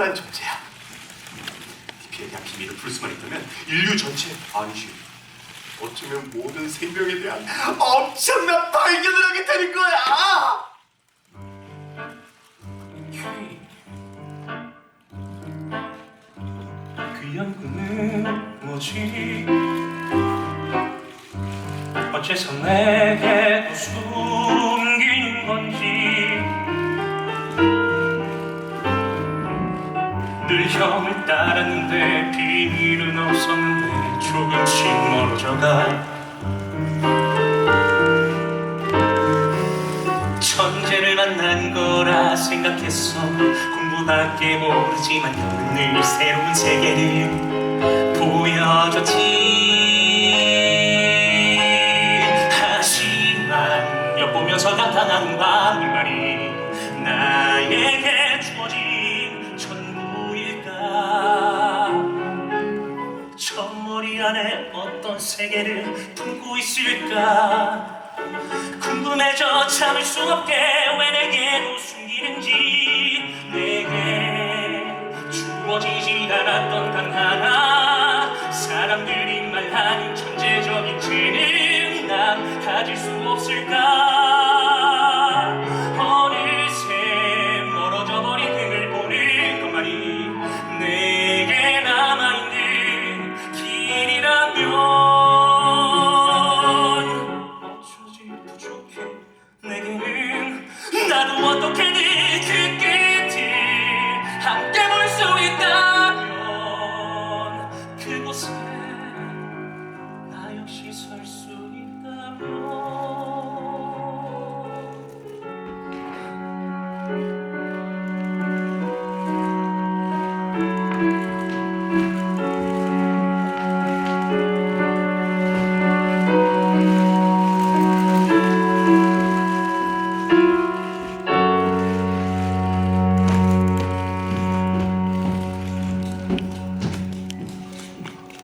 특별한 존재야. DP에 대한 비밀을 풀 수만 있다면 인류 전체 아니지. 어쩌면 모든 생명에 대한 엄청난 발견을 하게 되는 거야. 그 연구는 뭐지? 어째서 내게 숨기 늘 형을 따랐는데 비밀은 없었는데 조금씩 멀어져가. 천재를 만난 거라 생각했어. 공부밖에 모르지만 늘 새로운 세계를 보여줬지. 하지만 엿보면서 감탄한 방울말이 나에게 주어진 어떤 세계를 품고 있을까? 궁금해져 참을 수 없게 왜 내게로 숨기는지. 내게 주어지지 않았던 단 하나. 사람들이 말하는 천재적인 재능 난 가질 수 없을까? 내게는 나도 어떻게든 그 끝을 함께 볼 수 있다면 그곳에